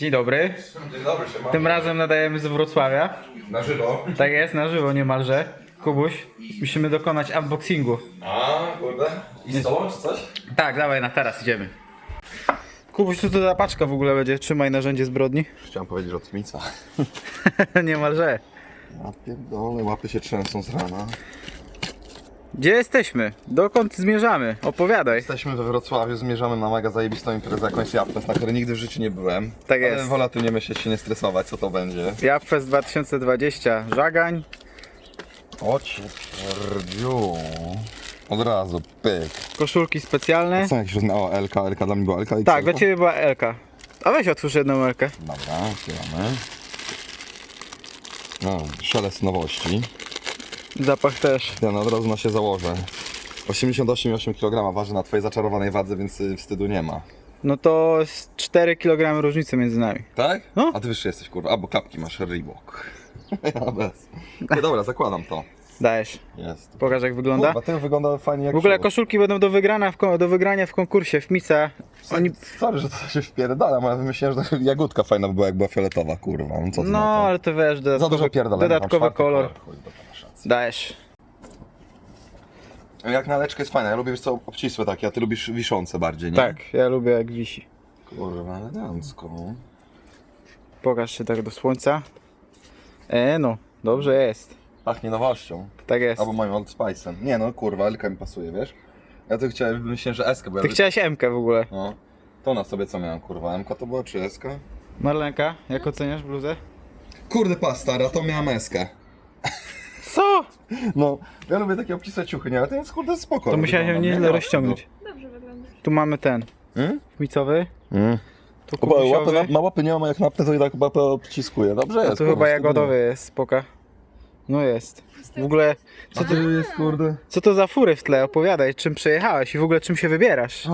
Dzień dobry. Dzień dobry, siema. Tym razem nadajemy z Wrocławia. Na żywo. Tak jest, na żywo niemalże. Kubuś, musimy dokonać unboxingu. A, kurde. I z tobą czy coś? Tak, dawaj, na teraz idziemy. Kubuś, co to za paczka w ogóle będzie? Trzymaj narzędzie zbrodni. Chciałem powiedzieć, że od Mica. niemalże. Ja pierdolę, łapy się trzęsą z rana. Gdzie jesteśmy? Dokąd zmierzamy? Opowiadaj. Jesteśmy we Wrocławiu, zmierzamy na mega zajebistą imprezę jakąś Japfest, na której nigdy w życiu nie byłem. Tak jest. Ale wolę tu nie myśleć, się nie stresować, co to będzie. Japfest 2020, Żagań. O pierdziu. Od razu, pyk. Koszulki specjalne. Są jakieś różne, o, LK, LK dla mnie była LK Tak, dla ciebie była Elka. A weź otwórz jedną Elkę. Dobra, otwieramy. No, szelest nowości. Zapach też. Ja no, od razu na się założę. 88,8 kg waży na twojej zaczarowanej wadze, więc y, wstydu nie ma. No to jest 4 kg różnicy między nami. Tak? No. A ty wyższy jesteś, kurwa. Albo klapki masz Reebok. ja bez. No dobra, zakładam to. Dajesz. Jest. Pokaż jak wygląda. Kurwa, ty wygląda fajnie jak W ogóle szur. koszulki będą do, wygrania w, do wygrania w konkursie w Mica. Oni... Sorry, że to się wpierdalam, ale myślałem, że to jagódka fajna by była, jak była fioletowa, kurwa. No, co ty No, na ale to wiesz, Za dodatkowy, dużo pierdolenia. dodatkowy czwarty kolor. Chuj. Dajesz. Jak na leczkę jest fajna, ja lubię wiesz co, obcisłe takie, a ty lubisz wiszące bardziej, nie? Tak, ja lubię jak wisi. Kurwa, elegancko. Pokaż się tak do słońca. E no, dobrze jest. Pachnie nowością. Tak jest. Albo moim Old Spice'em. Nie no, kurwa, Elka mi pasuje, wiesz? Ja to chciałem, myślałem, że Eskę, bo ja... Ty chciałeś MK w ogóle. No. To na sobie co miałem, kurwa, MK to była czy Eska? Marlenka, jak oceniasz bluzę? Kurde pa, stara, to miałem Eskę. No, ja lubię takie obcisłe ciuchy, nie? Ale to jest kurde spoko. To musiałem wygląda, nie? nieźle Nie, rozciągnąć. Dobrze wyglądasz. Tu mamy ten. Hmm? Micowy. Mm. Tu Chyba łapy, na, ma łapy nie ma, jak napnę to i tak łapę obciskuje. Dobrze A jest. tu kurwa, chyba wstydu jagodowy jest, spoka. No jest. W ogóle, co nie. jest, kurde. co to za fury w tle? Opowiadaj, czym przejechałeś i w ogóle czym się wybierasz?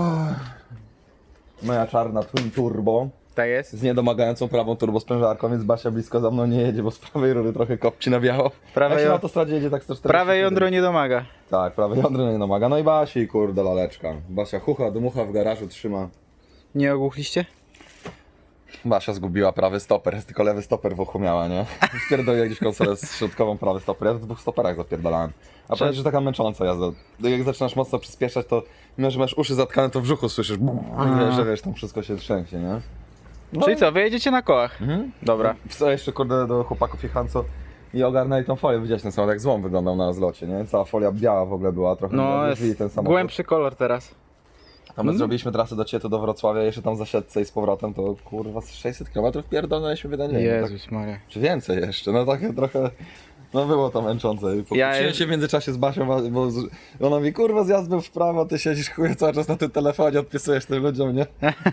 Moja czarna Twin Turbo Tak jest. z niedomagającą prawą turbosprężarką, więc Basia blisko za mną nie jedzie, bo z prawej rury trochę kopci na biało. Prawe Jak się ją- na autostradzie jedzie tak 140. Prawe jądro nie domaga. Tak, prawe jądro nie domaga. No i Basi, kurde, laleczka. Basia chucha, dmucha w garażu, trzyma. Nie ogłuchliście? Basia zgubiła prawy stoper, tylko lewy stoper w uchu miała, nie? Wpierdoliła gdzieś konsolę z środkową prawy stoper. Ja w dwóch stoperach zapierdalałem. A powiem, że taka męcząca jazda. Jak zaczynasz mocno przyspieszać, to mimo, że masz uszy zatkane, to w brzuchu słyszysz wiesz, że wiesz, tam wszystko się trzęsie, nie? No Czyli co, wyjedziecie na kołach? Mhm. Dobra. Co jeszcze, kurde, do chłopaków jechałem, co i ogarnęli tą folię, widziałeś ten samochód, jak złom wyglądał na zlocie, nie? Cała folia biała w ogóle była, trochę No, jest ten samochód. głębszy kolor teraz. Tam my zrobiliśmy trasę do Cietu, do Wrocławia, jeszcze tam za i z powrotem, to kurwa z 600 km pierdolnęliśmy wydanie. Tak, Jezus Maria. czy więcej jeszcze, no takie trochę, no było to męczące. Ja- się w międzyczasie z Basią, bo z- ona mi, kurwa zjazd był w prawo, ty siedzisz chuje cały czas na tym telefonie, odpisujesz tym ludziom, nie?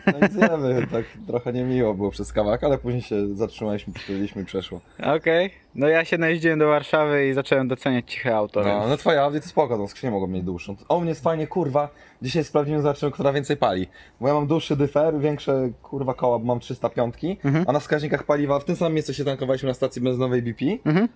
No i zjemy, tak trochę niemiło było przez kawałek, ale później się zatrzymaliśmy, postawiliśmy i przeszło. Okej. No ja się najeździłem do Warszawy i zacząłem doceniać ciche auto. No, więc- no twoja Audi to spoko, tą skrzynię mogą mieć dłuższą. O mnie jest fajnie, kurwa, dzisiaj sprawdzimy, zobaczymy, która więcej pali. Bo ja mam dłuższy dyfer, większe, kurwa, koła, bo mam 305, Mhm. a na wskaźnikach paliwa, w tym samym miejscu się tankowaliśmy na stacji benzynowej BP, Mhm.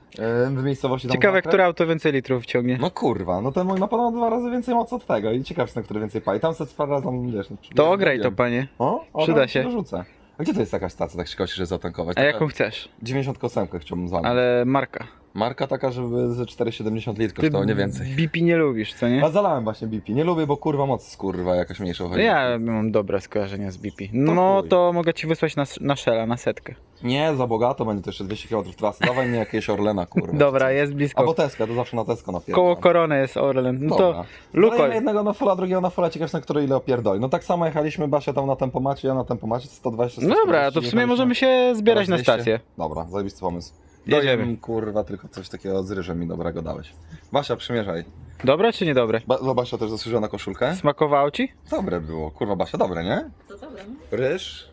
w miejscowości tam Ciekawe, które auto więcej litrów ciągnie. No kurwa, no ten mój ma ponad dwa razy więcej mocy od tego i ciekaw jestem, który więcej pali. Tam se sprawdzam, wiesz... No, To ograj to, wiem. panie. O, o Przyda tam się. Dorzucę. A gdzie to jest jakaś stacja, tak się kosi, że zatankować? A Taka jaką chcesz? 98 chciałbym zamówić. Ale marka. Marka taka, żeby ze 4,70 litrów kosztowało, nie więcej. BP nie lubisz, co nie? A zalałem właśnie BP. Nie lubię, bo kurwa moc kurwa jakaś mniejsza chodzi. Ja mam dobre skojarzenia z BP. No chuj. to mogę ci wysłać na, na Shella, na setkę. Nie, za bogato będzie to jeszcze 200 km trasy. Dawaj mi jakieś Orlena kurwa. Dobra, jest blisko. Albo Teska, to zawsze na Tesco napierdalam. Koło korony jest Orlen. No to Lukol. Jednego na fola, drugiego na fola, ciekaw jestem, który ile opierdoli. No tak samo jechaliśmy, Basia tam na tempomacie, ja na tempomacie 120 No dobra, to w sumie możemy się zbierać na Teraz 200. stację. Dobra, zajebisty pomysł. Jedziemy. Dojem, kurwa, tylko coś takiego z ryżem mi dobrego dałeś. Basia, przymierzaj. Dobre czy niedobre? Ba no, Basia też zasłużyła na koszulkę? Smakowało ci? Dobre było. Kurwa, Basia, dobre, nie? To dobra. Ryż.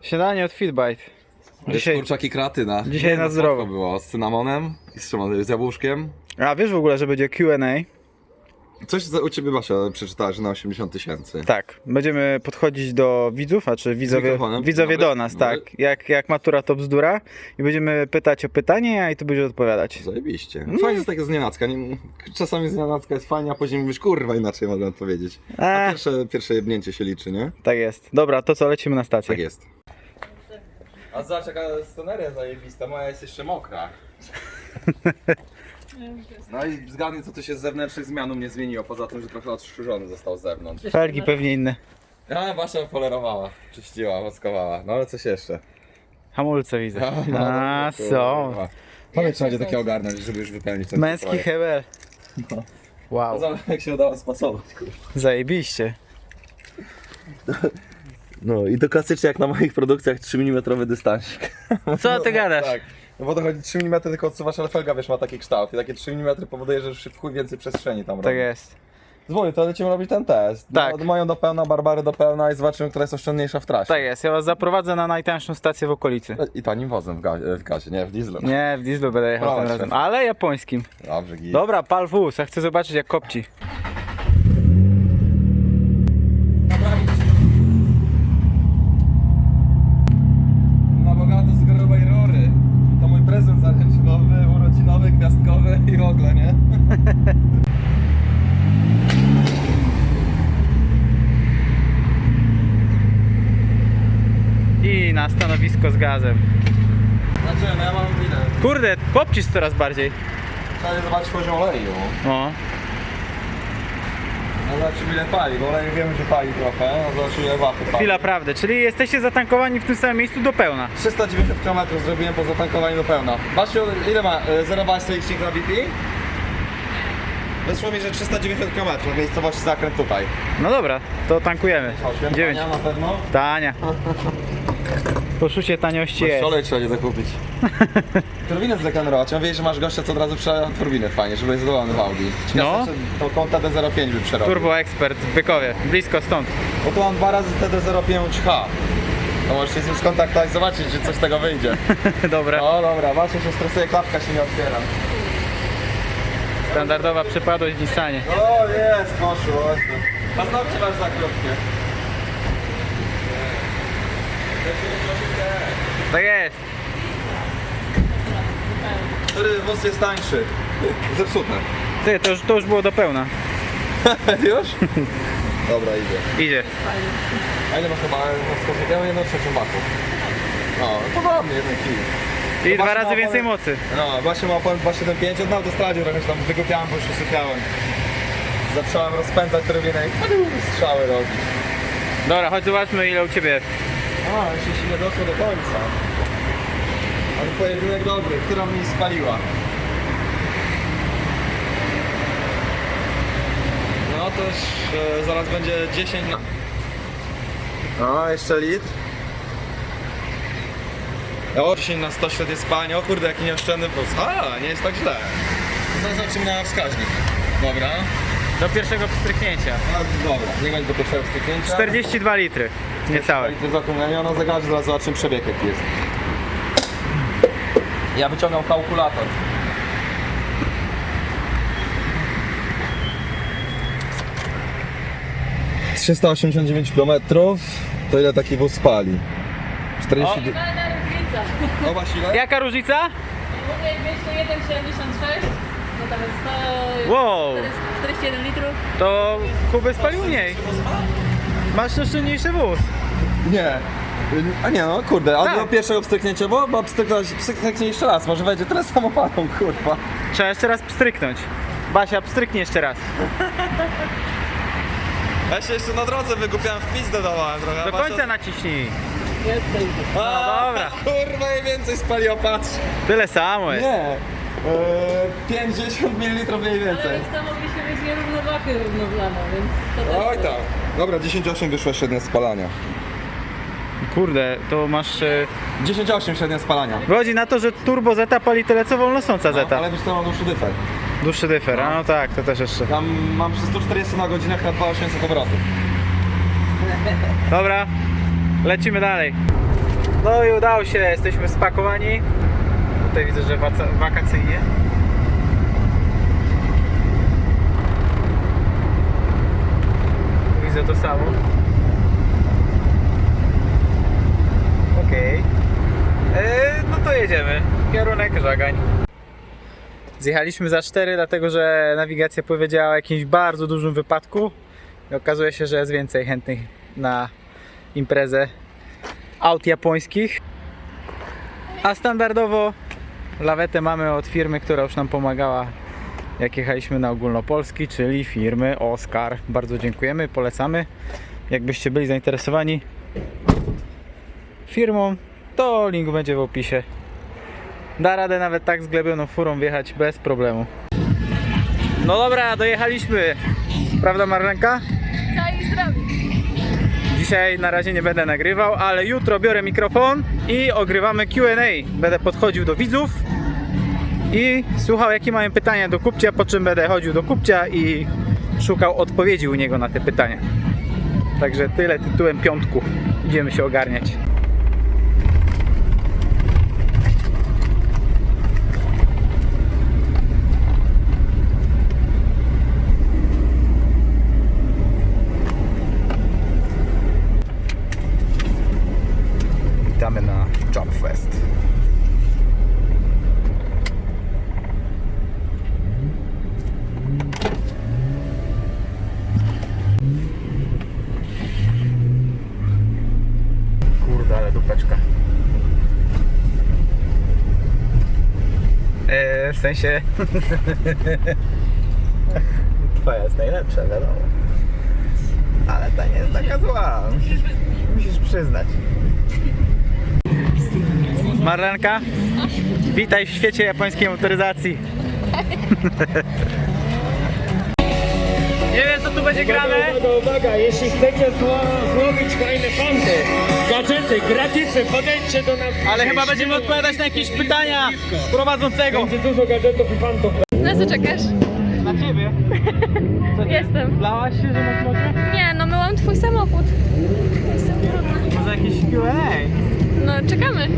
Śniadanie od Feedbite. Dzisiaj... kurczak i kreatyna. dzisiaj Nie, na no, zdrowo. słodko było, z cynamonem i z, czym, z jabłuszkiem. A wiesz w ogóle, że będzie Q&A? Coś za- u ciebie Basia przeczytała, że na 80 tysięcy. Tak, będziemy podchodzić do widzów, a czy widzowie, mikrofonem? widzowie Dobry. do nas, Dobry. tak. Jak, jak matura to bzdura i będziemy pytać o pytanie, a i tu będzie odpowiadać. Zajebiście. Fajnie jest takie z nienacka. Nie, czasami z nienacka jest fajnie, a później mówisz, kurwa, inaczej mogę odpowiedzieć. A A, pierwsze, pierwsze jebnięcie się liczy, nie? tak jest. Dobra, to co, lecimy na stację. Tak jest. A zobacz jaka sceneria zajebista, moja jest jeszcze mokra. No i zgadnij co tu się z zewnętrznych zmian u mnie zmieniło, poza tym, że trochę odstrzyżony został z zewnątrz. Felgi pewnie inne. A, Basia polerowała, czyściła, woskowała, no ale coś jeszcze. Hamulce widzę. No, A, są. Powiedz, trzeba będzie takie ogarnąć, żeby już wypełnić ten Męski projekt. hebel. No Wow, Zobacz jak się udało spasować, kurwa. zajebiście. No i to klasycznie jak na moich produkcjach 3 mm dystansik. Co ty gadasz? Tak. No bo to chodzi 3 mm tylko odsuwasz, ale felga wiesz ma taki kształt i takie 3 mm powoduje, że już w chuj więcej przestrzeni tam Tak robi. jest. Dzwonię, to lecimy robić ten test. Tak. No, moją do pełna, Barbary do pełna i zobaczymy, która jest oszczędniejsza w trasie. Tak jest, ja was zaprowadzę na najtańszą stację w okolicy. I tanim wozem w gazie, w gazie nie w dieslu. Nie, w dieslu będę jechał tym Proszę. razem, ale japońskim. Dobrze, git. Dobra, pal wóz, ja chcę zobaczyć jak kopci. Na bogato z grubej rury. To mój prezent zaręczynowy, urodzinowy, gwiazdkowy i w ogóle, nie? I na stanowisko z gazem. Znaczy, no ja mam ile? Kurde, kopcisz coraz bardziej. Trzeba zobaczyć poziom oleju. O, No zobaczymy ile pali, bo olej wiemy, że pali trochę. No zobaczymy ile wachy pali. chwila prawdy, czyli jesteście zatankowani w tym samym miejscu do pełna. 390 km zrobiłem po zatankowaniu do pełna. Basiu, ile ma? e, 0,2 licznik na BP? Wyszło mi, że 390 km w miejscowości zakręt tutaj. No dobra, to tankujemy. 9. na pewno. Tania. Poszucie taniości jest. Olej trzeba nie zakupić. Turbinę zdegenerować. Ja mówię, że masz gościa, co od razu przejechał turbinę fajnie, żeby jest zadowolony w Audi. Ciekawe, No. czy to kąt TD05 by przerobił. Turbo Expert w Bykowie, blisko stąd. Bo tu mam dwa razy TD05H. To możecie się z nim skontaktować, zobaczyć, czy coś z tego wyjdzie. Dobra, No dobra, właśnie się stresuje, klapka się nie otwiera. standardowa przypadłość w Nissanie. O jest, poszło. Paznokcie masz za krótkie. Tak jest. Który wóz jest tańszy? Zepsute. Ty, to już, to już było do pełna. Już? Dobra, idzie. Idzie. A ile masz chyba na wskazówkę? Ja mam jedną trzecią baku. No, podobnie, jeden kij. I dwa Zobaczmy, razy więcej mocy. No, właśnie ma opon 275, od na autostradzie trochę się tam wygupiałem, bo już usypiałem. Zacząłem rozpędzać turbinę i strzały robić. Dobra, chodź zobaczmy ile u Ciebie. A, jeszcze się nie doszło do końca. Ale pojedynek dobry, która mi spaliła. No już e, zaraz będzie 10 na... No, jeszcze litr. O, 10 na 100 średnie spalanie. O kurde, jaki nieoszczędny plus. A, nie jest tak źle. Zaraz zobaczymy na wskaźnik. Dobra. Do pierwszego pstryknięcia. Dobra, nie będzie do pierwszego styknięcia. 42 litry. Niecałe. To zakończenie, ona zegarze, zaraz zobaczymy przebieg jaki jest. Ja wyciągam kalkulator. Trzysta osiemdziesiąt dziewięć kilometrów, to ile taki wóz spali? 40... Minimalna różnica. O, właśnie ile? Jaka różnica? Mówię mieć tu 1,76, no tam jest 100, Wow, 41 litrów. to Kuby spalił mniej. Masz szczęśliwszy wóz. Nie. A nie no, kurde, ale Tak. do pierwszego pstryknięcia, bo, bo pstryknąć, pstryknie jeszcze raz, może wejdzie tyle samo parą, kurwa. Trzeba jeszcze raz pstryknąć. Basia, pstryknie jeszcze raz. Ja się jeszcze na drodze wygłupiałem w pizdę dawałem trochę. Do końca naciśnij. A, dobra. Kurwa, i więcej spaliło, patrz. Tyle samo jest. Nie. Eee, 50 ml mniej Ale więcej. więc tam mogliśmy mieć nierównowagę równowlaną, więc to też... Oj tak. Dobra, 10,8 wyszło średnie spalania. Kurde, to masz... e, 10,8 średnie spalania. Wychodzi na to, że turbo Zeta pali tyle co wolnosąca No, Zeta. ale wiesz co, mam dłuższy dyfer. Dłuższy dyfer, a no tak, to też jeszcze. Tam mam przy 140 na godzinach na 2800 obrotów. Dobra, lecimy dalej. No i udało się, jesteśmy spakowani. Tutaj widzę, że wakacyjnie. Widzę to samo. Okej. E, No to jedziemy. Kierunek Żagań. Zjechaliśmy za 4, dlatego że nawigacja powiedziała o jakimś bardzo dużym wypadku. I okazuje się, że jest więcej chętnych na imprezę aut japońskich. A standardowo lawetę mamy od firmy, która już nam pomagała jak jechaliśmy na ogólnopolski, czyli firmy Oscar. Bardzo dziękujemy, polecamy. Jakbyście byli zainteresowani firmą, to link będzie w opisie. Da radę nawet tak z furą wjechać bez problemu. No dobra, dojechaliśmy. Prawda Marlenka? Dzisiaj na razie nie będę nagrywał, ale jutro biorę mikrofon i ogrywamy Q&A. Będę podchodził do widzów i słuchał jakie mają pytania do kupcia, po czym będę chodził do kupcia i szukał odpowiedzi u niego na te pytania. Także tyle tytułem piątku. Idziemy się ogarniać. Witamy na Jump Fest. Kurde, ale dupeczka. Eee, w sensie... Twoja jest najlepsza, wiadomo. Ale ta nie jest taka zła. Musisz, musisz przyznać. Marlenka, witaj w świecie japońskiej motoryzacji. Co tu będzie grane. Uwaga, uwaga, jeśli chcecie zło- złowić fajne fanty, gadżety, gratisy, podejdźcie do nas. Ale chyba będziemy odpowiadać na jakieś pytania prowadzącego. Będzie dużo gadżetów i fantów. Na co czekasz? Na ciebie. Jestem. Zlałaś się, że na smocie? Nie, no myłam twój samochód. Jestem brudna. Może jakieś Q&A? No, czekamy.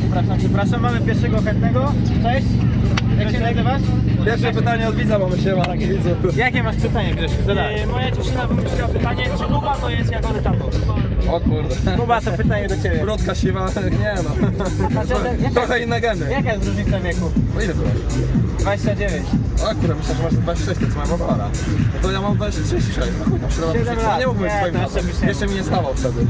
Przepraszam, przepraszam, mamy pierwszego chętnego. Cześć. Jak się nazywasz? Pierwsze pytanie od widza mamy się, ma takie widzę. Jakie masz pytanie, Grzesiu? Zadaj. Moja dziewczyna wymyśliła pytanie, czy Kuba to jest Jagody Tato? O kurde. Kuba, to pytanie do ciebie. Brodka siwa, nie no. Trochę inne geny. Jaka jest różnica wieku? No ile byłeś? 29. O kurde, myślę, że masz 26, to co moja babara. No to ja mam 36. No chuj, tam średnio Siedem lat. Nie mógłbym być Nie, swoim to jeszcze Jeszcze mi nie stawał wtedy.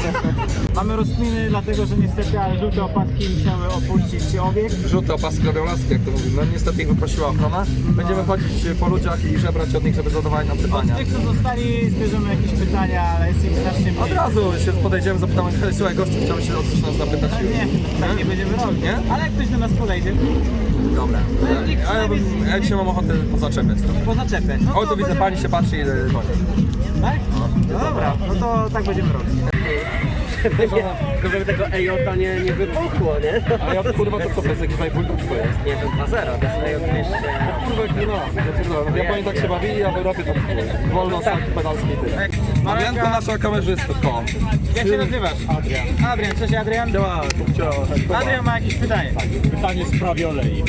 Mamy rozkminy, dlatego że niestety ale żółte opaski musiały opuścić obiekt. Żółte opaski robią laski, jak to mówimy. No niestety ich wyprosiła ochrona. Będziemy chodzić po ludziach i żebrać od nich, żeby zadawali nam Od pytania. tych, co zostali, zbierzemy jakieś pytania, ale jest ich strasznie mniej. Od razu się podejdziemy, zapytamy, hej, słuchaj gościu, chciałbym się o coś nas zapytać. Ale nie, tak nie będziemy robić. Nie? Ale jak ktoś do nas podejdzie, Dobra. A ja, bym, ja dzisiaj mam ochotę pozaczepiać. pozaczepiać. No O, tu widzę, pani się patrzy i idę dzwonić. Tak? No dobra, no to tak będziemy robić. Tylko żeby tego EJ nie, nie wybuchło, nie? A ja kurwa to co, to jest jakiś najbójtowsko jest? Nie, to 2-0, to jest EJ 200. Kurwa, no, no, w Japonii tak się bawi, a w Europie to wolno saki pedalski i tyle. Adrianko nasza kamerzystka. Jak się nazywasz? Adrian. Adrian, cześć Adrian. Adrian ma jakieś pytanie. Pytanie w sprawie olei.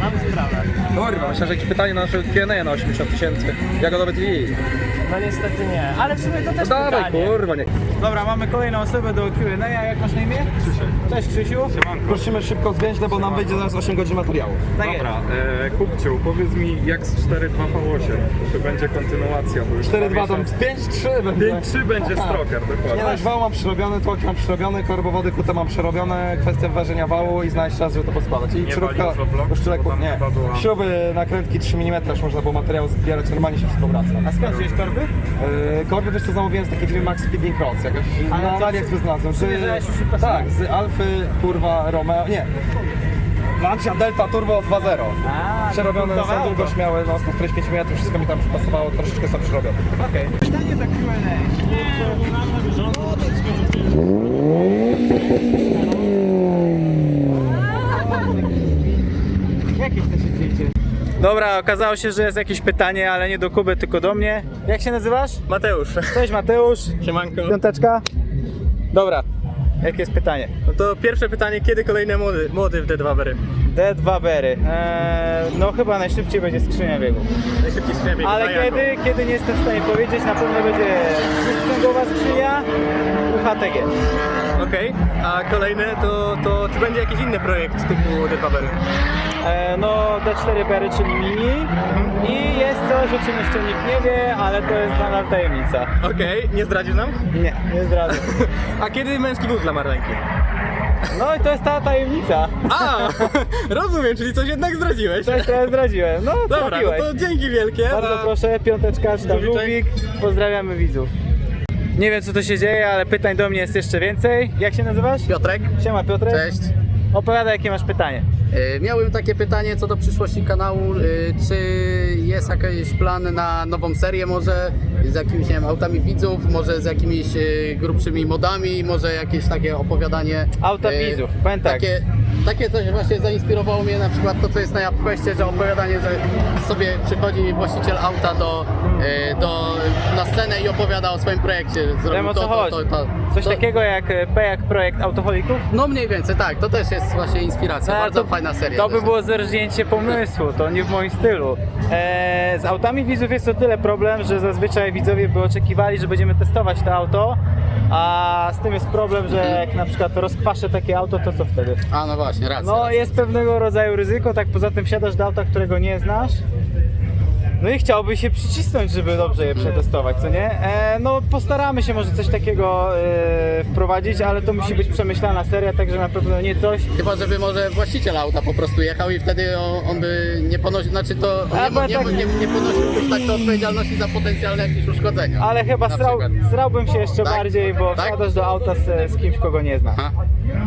Mam sprawę. Kurwa, myślę, że jakieś pytanie na nasze Q&A na 80 tysięcy. Jagodowe TV. No niestety nie, ale w sumie to No też dawaj, pytanie. kurwa, nie. Dobra, mamy kolejną osobę do Q&A. Jak masz na imię? Krzysiek. Cześć Krzysiu. Prosimy szybko zwięźle, bo nam wyjdzie zaraz 8 godzin materiału. Tak Dobra, e, Kupciu, powiedz mi jak z 4.2V8, czy będzie kontynuacja, bo już 4-2 tam miesiąc- 5-3 będzie. 5.3 będzie stroker, Nie dokładnie. no, wał mam przerobiony, tłoki mam przerobione, korbowody kute mam przerobione, kwestia wężenia wału i znaleźć czas, żeby to poskładać. I Nie śrubka, walił żoblok? uszczelek, Bo tam nie, chyba była- śruby, nakrętki 3 mm, już można było materiał zbierać, normalnie się wszystko wraca. A skąd wziąłeś torby? Yy, korby też to zamówiłem z takiej firmy Max Speeding Cross, jakoś Ale na to AliExpress znalazłem. Z, przymierzałeś już i pasuje? tak, z Alfy, kurwa, Romeo, nie. Lancia Delta Turbo 2.0. A, Przerobione to są auto. długość miały, no 145 mm, wszystko mi tam przypasowało, troszeczkę są przerobione. Okej. Pytanie do Q&A. Jakie chcecie zdjęcie? Dobra, okazało się, że jest jakieś pytanie, ale nie do Kuby, tylko do mnie. Jak się nazywasz? Mateusz, Cześć Mateusz. siemanko. Piąteczka. Dobra, jakie jest pytanie? No to pierwsze pytanie, kiedy kolejne mody, mody w D2 Bery? D2 Bery. Eee, no chyba najszybciej będzie skrzynia biegów. Najszybciej skrzynia Ale kiedy, kiedy nie jestem w stanie powiedzieć, na pewno będzie sprzęgłowa skrzynia UHTG. Okej, a kolejne to, to czy będzie jakiś inny projekt typu D2 Bery? E, no D4 Bery, czyli mini. I jest coś, o czym jeszcze nikt nie wie, ale to jest nadal tajemnica. Okej, nie zdradzisz nam? Nie, nie zdradzę. A kiedy męski wóz dla Marlenki? No i to jest ta tajemnica. A, rozumiem, czyli coś jednak zdradziłeś. Coś teraz zdradziłem. No, Dobra, no trafiłeś. to dzięki wielkie. Bardzo proszę, piąteczka czy tam żółwik. Pozdrawiamy widzów. Nie wiem co tu się dzieje, ale pytań do mnie jest jeszcze więcej. Jak się nazywasz? Piotrek, Siema Piotrek. cześć. Opowiadaj jakie masz pytanie. E, Miałem takie pytanie co do przyszłości kanału. E, Czy jest jakiś plan na nową serię może z jakimiś nie wiem, autami widzów, może z jakimiś e, grubszymi modami, może jakieś takie opowiadanie. Auta e, widzów, powiem tak. Takie, takie coś właśnie zainspirowało mnie na przykład to co jest na Japquestie, że opowiadanie, że sobie przychodzi właściciel auta do, e, do, na scenę i opowiada o swoim projekcie. Wiem o co to, to, chodzi. to, to, Coś to, takiego jak e, P jak projekt autoholików? No mniej więcej, tak. To też jest właśnie inspiracja. No, Bardzo to- fajna seria. To by było zerżnięcie pomysłu, to nie w moim stylu. Eee, z autami widzów jest to tyle problem, że zazwyczaj widzowie by oczekiwali, że będziemy testować to auto, a z tym jest problem, że jak na przykład rozkwaszę takie auto, to co wtedy? A no właśnie, racja. No racja. jest pewnego rodzaju ryzyko, tak poza tym wsiadasz do auta, którego nie znasz. No i chciałby się przycisnąć, żeby dobrze je przetestować, co nie? E, no postaramy się może coś takiego e, wprowadzić, ale to musi być przemyślana seria, także na pewno nie coś, Chyba, żeby może właściciel auta po prostu jechał i wtedy on, on by nie ponosił, znaczy to on nie, nie, tak- nie, nie ponosił tak to odpowiedzialności za potencjalne jakieś uszkodzenia. Ale chyba srał, przykład. srałbym się jeszcze Tak? bardziej, bo Tak? wsiadasz do auta z, z kimś, kogo nie zna.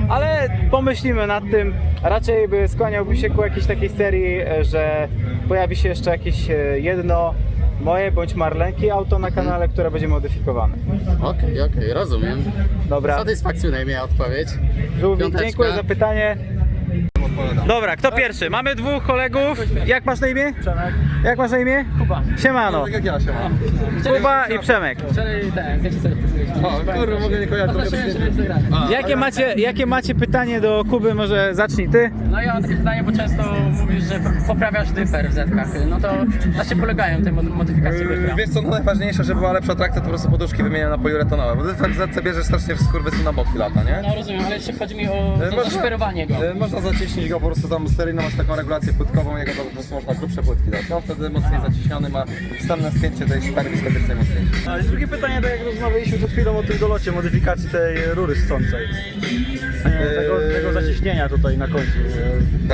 Ale pomyślimy nad tym. Raczej by skłaniałbym się ku jakiejś takiej serii, e, że pojawi się jeszcze jakieś e, jedno moje bądź Marlenki auto na kanale, które będzie modyfikowane. Okej, okej, rozumiem. Dobra, Satysfakcjonuje mnie odpowiedź. Żółwik, dziękuję za pytanie. Dobra, kto pierwszy? Mamy dwóch kolegów. Jak masz na imię? Przemek. Jak masz na imię? Kuba. Siemano. Tak jak ja się mam. Kuba i Przemek. Wczoraj ten, jak sobie O, kurwa, mogę nie kojarzyć. Jakie macie, jakie macie pytanie do Kuby? Może zacznij ty? No ja mam takie pytanie, bo często mówisz, że poprawiasz dyfer w zetkach. No to na czym polegają te mod- modyfikacje dyfera? Wiesz co, no najważniejsze, żeby była lepsza trakcja, to po prostu poduszki wymieniam na poliuretanowe, bo ty w ZC bierzesz strasznie w skurwysy na boki lata, nie? No rozumiem, ale czy chodzi mi o można- zaszperowanie go? E, Można zacieśnić go po prostu tam seryjną, masz taką regulację płytkową, jego to po prostu można grubsze płytki dać. No wtedy mocniej zacieśniony ma wstępne spięcie tej szpary wiskotycznej mocniejszej. A drugie pytanie, tak jak rozmawialiśmy przed chwilą o tym dolocie, modyfikacji tej rury ssącej. Tego, tego zacieśnienia tutaj na końcu.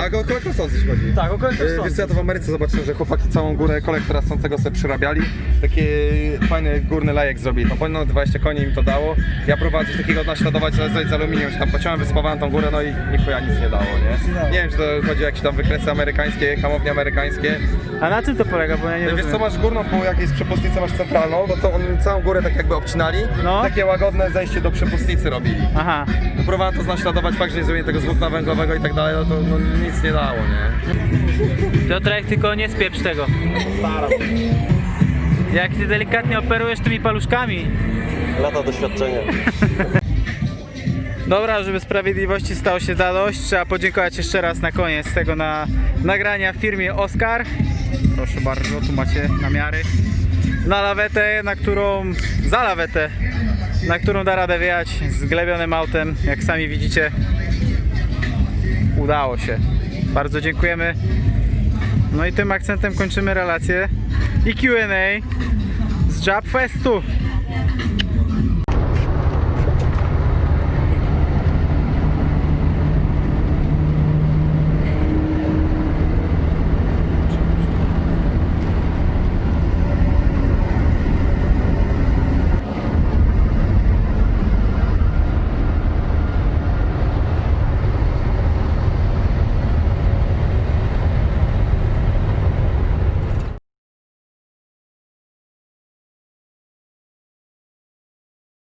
A go kolektor sądzy chodzi. Tak, o kolektor E, Wiesz co, ssący. ja to w Ameryce zobaczyłem, że chłopaki całą górę kolektora sącego sobie przyrabiali. Taki fajny górny lejek zrobili. No ponad 20 koni mi to dało. Ja próbowałem coś takiego naśladować, ale z aluminium, się tam pociąłem, wyspawałem tą górę, no i nichuja nic nie dało, nie? Nie wiem, czy to chodzi o jakieś tam wykresy amerykańskie, hamownie amerykańskie. A na czym to polega? Bo ja nie Wiesz rozumiem. co, masz górną po jakiejś przepustnicy, masz centralną, no to oni całą górę tak jakby obcinali. No. Takie łagodne zejście do przepustnicy robili. Aha. Próbowałem to naśladować, fakt, że nie zrobienie tego z włókna węglowego i tak dalej, no to no, nic nie dało, nie? Piotrek, tylko nie spieprz tego. Jak ty delikatnie operujesz tymi paluszkami. Lata doświadczenia. Dobra, żeby sprawiedliwości stało się zadość, trzeba podziękować jeszcze raz na koniec tego na nagrania w firmie Oscar. Proszę bardzo, tu macie namiary. Na lawetę, na którą, za lawetę, na którą da radę wyjechać z glebionym autem, jak sami widzicie. Udało się. Bardzo dziękujemy. No i tym akcentem kończymy relację i Q&A z Jab Festu.